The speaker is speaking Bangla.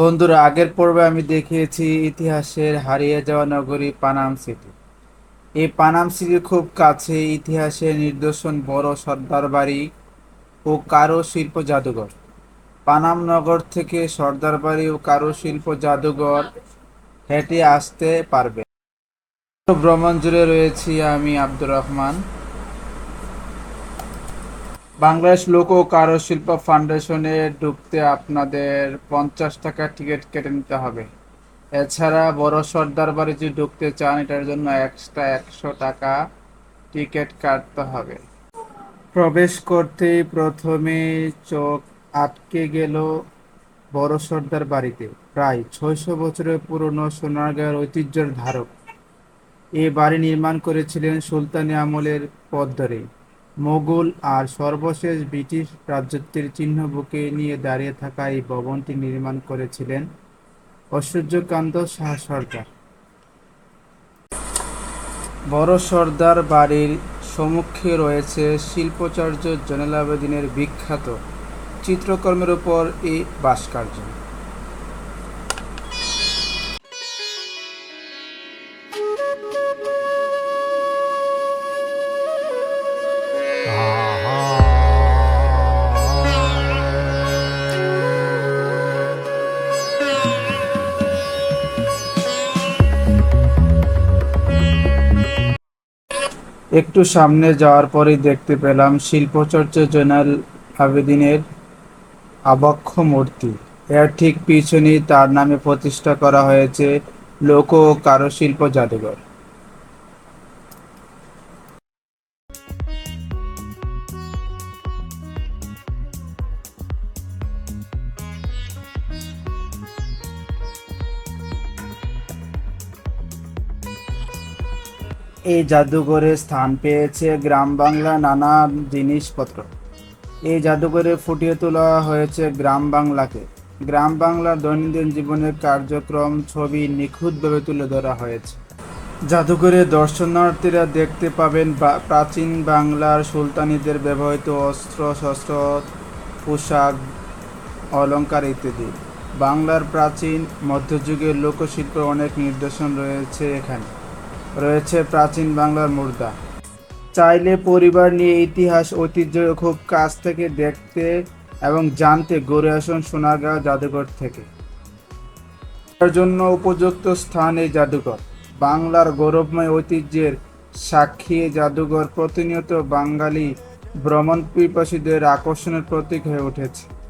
বন্ধুরা, আগের পর্বে আমি দেখিয়েছি ইতিহাসের হারিয়ে যাওয়া নগরী পানাম সিটি। এই পানাম সিটির খুব কাছে ইতিহাসের নিদর্শন বড় সর্দার বাড়ি ও কারও শিল্প জাদুঘর। পানাম নগর থেকে সর্দার বাড়ি ও কারও শিল্প জাদুঘর হেঁটে আসতে পারবে। ভ্রমণ জুড়ে রয়েছি আমি আব্দুর রহমান। বাংলাদেশ লোক ও কারুশিল্প ফাউন্ডেশনে ঢুকতে আপনাদের পঞ্চাশ টাকা টিকিট কেটে নিতে হবে। এছাড়া বড় সর্দার বাড়ি যদি ঢুকতে চান, এটার জন্য এক্সট্রা একশো টাকা টিকিট কাটতে হবে। প্রবেশ করতেই প্রথমে চোখ আটকে গেল বড় সর্দার বাড়িতে। প্রায় ছয়শো বছরের পুরনো সোনারগাঁয়ের ঐতিহ্যের ধারক। এ বাড়ি নির্মাণ করেছিলেন সুলতানি আমলের পথ ধরে মোগল আর সর্বশেষ ব্রিটিশ রাজত্বের চিহ্ন বুকে নিয়ে দাঁড়িয়ে থাকা এই ভবনটি নির্মাণ করেছিলেন ঐশ্বর্যকান্ত শাহ সরকার বড় সর্দার বাড়ির সম্মুখে রয়েছে শিল্পাচার্য জয়নাল আবেদিনের বিখ্যাত চিত্রকর্মের উপর এই ভাস্কর্য একটু সামনে যাওয়ার পরেই দেখতে পেলাম শিল্পচর্চা জয়নাল আবেদিনের আবক্ষ মূর্তি। এর ঠিক পিছনেই তার নামে প্রতিষ্ঠা করা হয়েছে লোক ও কারুশিল্প জাদুঘর। এই জাদুঘরে স্থান পেয়েছে গ্রাম বাংলা নানা জিনিসপত্র। এই জাদুঘরে ফুটিয়ে তোলা হয়েছে গ্রাম বাংলাকে। গ্রাম বাংলার দৈনন্দিন জীবনের কার্যক্রম, ছবি নিখুঁতভাবে তুলে ধরা হয়েছে। জাদুঘরে দর্শনার্থীরা দেখতে পাবেন প্রাচীন বাংলার সুলতানিদের ব্যবহৃত অস্ত্র, শস্ত্র, পোশাক, অলংকার ইত্যাদি। বাংলার প্রাচীন মধ্যযুগের লোকশিল্পের অনেক নিদর্শন রয়েছে এখানে। রয়েছে প্রাচীন বাংলার মুদ্রা। চাইলে পরিবার নিয়ে ইতিহাস, ঐতিহ্য খুব কাছ থেকে দেখতে এবং জানতে গড়ে আসুন সোনারগাঁও জাদুঘর থেকে। তার জন্য উপযুক্ত স্থান এই জাদুঘর। বাংলার গৌরবময় ঐতিহ্যের সাক্ষী জাদুঘর প্রতিনিয়ত বাঙালি ভ্রমণ পিপাসীদের আকর্ষণের প্রতীক হয়ে উঠেছে।